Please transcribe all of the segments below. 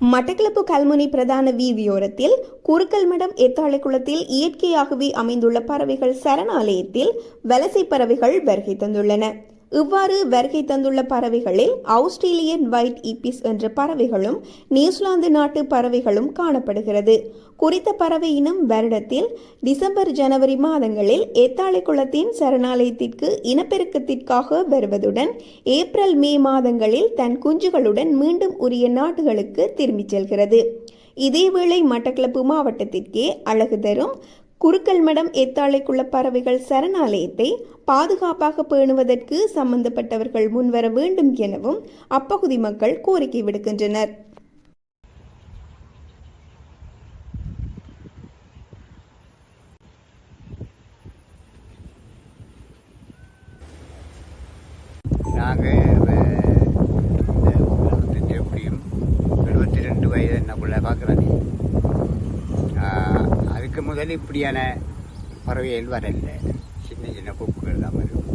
மட்டக்களப்பு கல்முனை பிரதான வீதியோரத்தில் குறுக்கல்மடம் எத்தாளை குளத்தில் இயற்கையாகவே அமைந்துள்ள பறவைகள் சரணாலயத்தில் வலசை பறவைகள் வருகை தந்துள்ளன. இவ்வாறு வருகை தந்துள்ள பறவைகளில் ஆஸ்திரேலியன் வைட் ஈபிஸ் என்ற பறவைகளும் நியூசிலாந்து நாட்டு பறவைகளும் காணப்படுகிறது. குறித்த பறவை இனம் வருடத்தில் டிசம்பர் ஜனவரி மாதங்களில் ஏத்தாளை குளத்தின் சரணாலயத்திற்கு இனப்பெருக்கத்திற்காக வருவதுடன் ஏப்ரல் மே மாதங்களில் தன் குஞ்சுகளுடன் மீண்டும் உரிய நாடுகளுக்கு திரும்பிச் செல்கிறது. இதேவேளை மட்டக்களப்பு மாவட்டத்திற்கே அழகு தரும் குறுக்கல்மடம் ஏத்தாளைக்குள்ள பறவைகள் சரணாலயத்தை பாதுகாப்பாக பேணுவதற்கு சம்பந்தப்பட்டவர்கள் முன்வர வேண்டும் எனவும் அப்பகுதி மக்கள் கோரிக்கை விடுக்கின்றனர். ரெண்டு வயது அதுக்கு முதல் இப்படியான பறவைகள் வரல. சின்ன சின்ன கொக்குகள் தான் வரும்.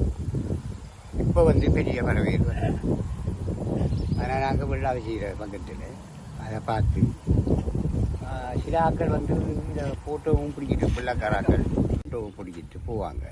இப்போ வந்து பெரிய பறவைகள் வர ஆனால் நாங்கள் வெள்ளாவை செய்கிற பக்கத்தில் அதை பார்த்து சில ஆட்கள் வந்து இந்த ஃபோட்டோவும் பிடிக்கிட்டு பிள்ளைக்காராக்கள் ஃபோட்டோவும் பிடிக்கிட்டு போவாங்க.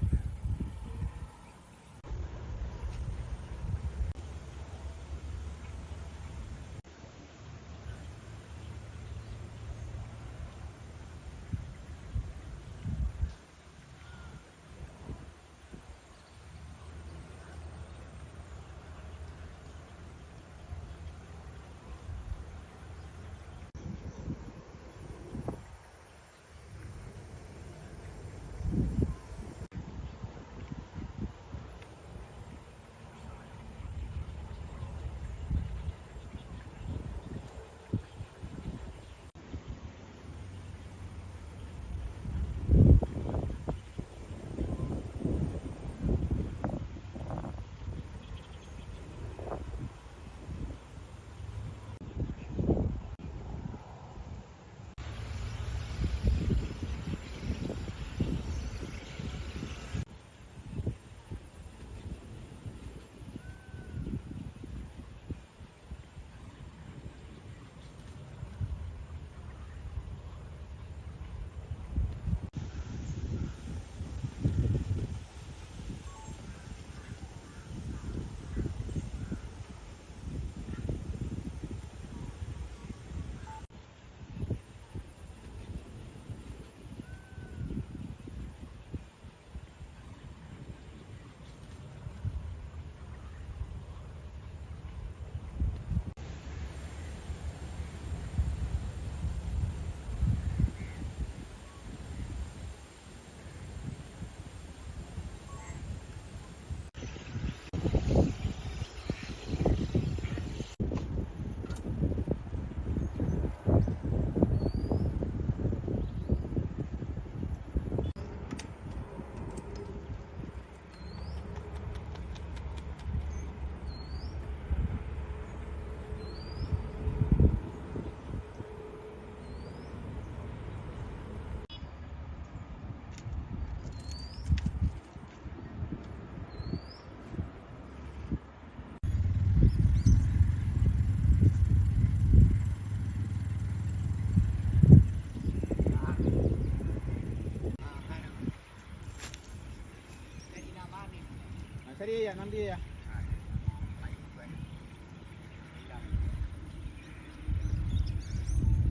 சரி ஐயா நன்றி ஐயா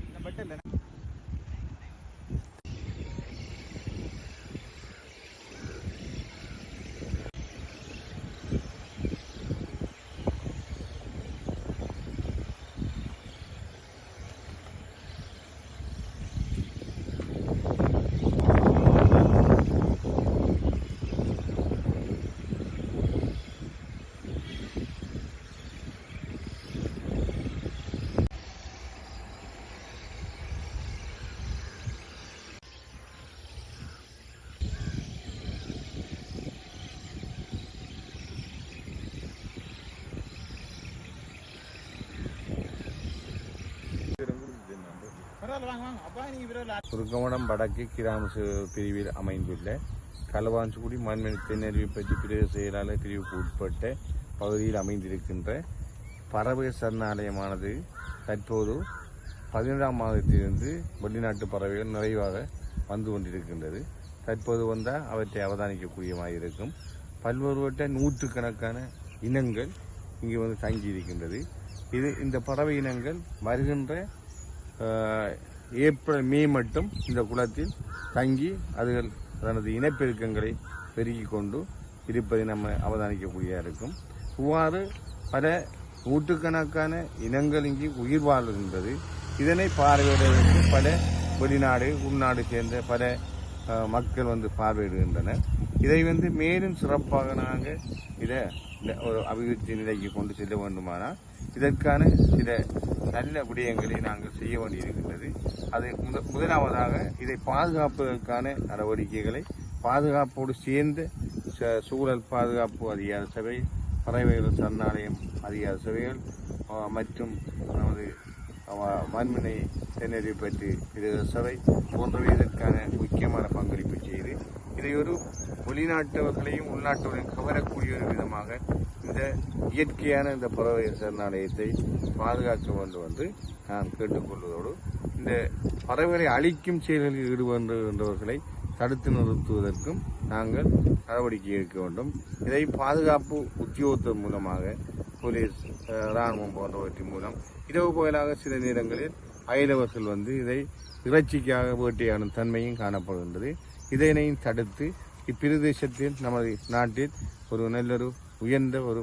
இந்த பட்டு இல்லை பரவாயில்ல வடக்கு கிராம பிரிவில் அமைந்துள்ள களவாஞ்சிக்குடி மண்மணி தென்னறிவு பற்றி பிரிவு செயலாளர் பிரிவுக்கு உட்பட்ட பகுதியில் அமைந்திருக்கின்ற பறவை சரணாலயமானது தற்போது பதினேழாம் மாதத்திலிருந்து வெளிநாட்டு பறவைகள் நிறைவாக வந்து கொண்டிருக்கின்றது. தற்போது வந்தால் அவற்றை அவதானிக்கக்கூடியமாக இருக்கும். பல்வேறுபட்ட நூற்றுக்கணக்கான இனங்கள் இங்கே வந்து தங்கி இருக்கின்றது இது இந்த பறவை இனங்கள் வருகின்ற ஏப்ரல் மே மட்டும் இந்த குளத்தில் தங்கி அதுகள் தனது இனப்பெருக்கங்களை பெருகி கொண்டு இருப்பதை நம்ம அவதானிக்கக்கூடியதாக இருக்கும். இவ்வாறு பல நூற்றுக்கணக்கான இனங்கள் இங்கு உயிர் வாழ்கின்றது. இதனை பார்வையிடுவதற்கு பல வெளிநாடு உள்நாடு சேர்ந்த பல மக்கள் வந்து பார்வையிடுகின்றனர். இதை வந்து மேலும் சிறப்பாக நாங்கள் இதை ஒரு அபிவிருத்தி நிலைக்கு கொண்டு செல்ல வேண்டுமானால் இதற்கான சில நல்ல விடயங்களை நாங்கள் செய்ய வேண்டியிருக்கின்றது. அது முத முதலாவதாக இதை பாதுகாப்பதற்கான நடவடிக்கைகளை பாதுகாப்போடு சேர்ந்த ச- சூழல் பாதுகாப்பு அதிகார சபை பறவைகள் சரணாலயம் அதிகார சபைகள் மற்றும் நமது அஹ், மண்மனை தென்னறி பற்றி இது சபை போன்றவை இதற்கான முக்கியமான பங்களிப்பு செய்து இதை ஒரு வெளிநாட்டவர்களையும் உள்நாட்டவர்களையும் கவரக்கூடிய ஒரு விதமாக இந்த இயற்கையான இந்த பறவை சரணாலயத்தை பாதுகாக்க வேண்டும் என்று நான் கேட்டுக்கொள்வதோடு இந்த பறவைகளை அழிக்கும் செயல்களில் ஈடுபடுகின்றவர்களை தடுத்து நிறுத்துவதற்கும் நாங்கள் நடவடிக்கை எடுக்க வேண்டும். இதை பாதுகாப்பு உத்தியோகத்தின் மூலமாக போலீஸ் இராணுவம் ராணுவம் போன்றவற்றின் மூலம் இரவு பகலாக சில நேரங்களில் அயலவர்கள் வந்து இதை இறைச்சிக்காக வேட்டையாடும் தன்மையும் காணப்படுகின்றது. இதனையும் தடுத்து இப்பிரதேசத்தில் நமது நாட்டில் ஒரு நல்லொரு உயர்ந்த ஒரு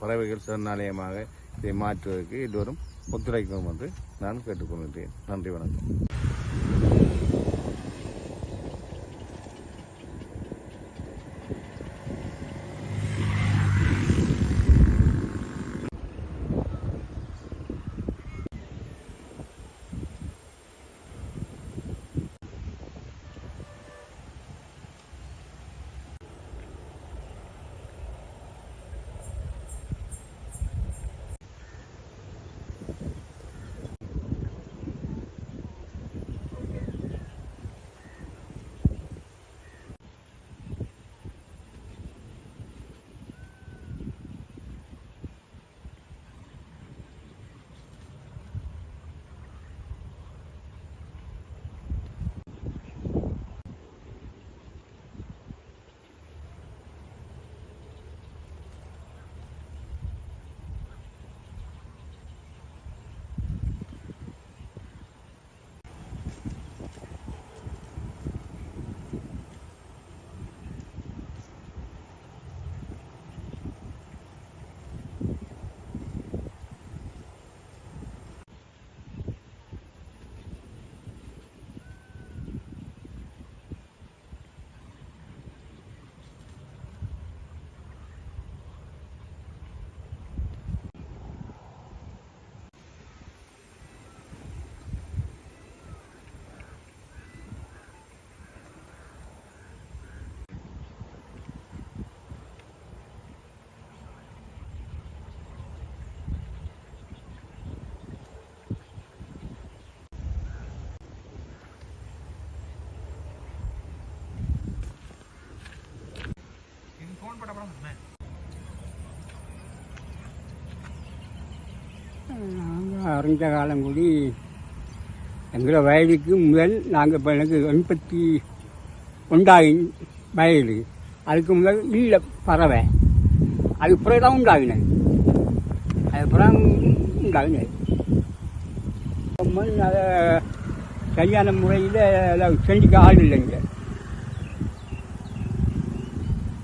பறவைகள் சரணாலயமாக இதை மாற்றுவதற்கு எல்லோரும் ஒத்துழைக்கும் என்று நான் கேட்டுக்கொள்கின்றேன். நன்றி வணக்கம். நாங்கள் காலம் கூடி எங்களை வயலுக்கு முதல் நாங்கள் இப்போ எனக்கு எண்பத்தி உண்டாகி வயது அதுக்கு முதல் இல்லை பறவை. அது பிறகு தான் உண்டாகினேன் அதுக்கப்புறம் பிறகு உண்டாகினேன் மண் அதை சரியான முறையில் செஞ்சுக்க ஆள் இல்லைங்க.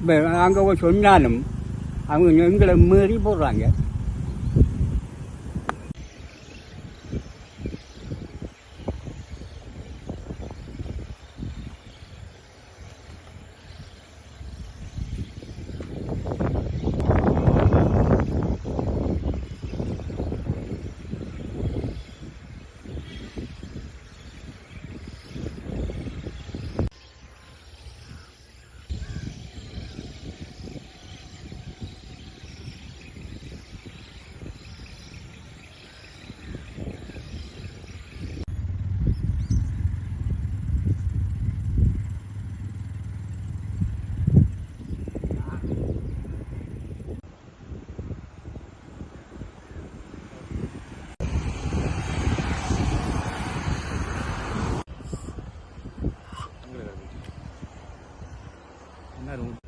இப்போ நாங்கள் சொன்னாலும் அவங்க எங்களை மீறி போடுறாங்க. not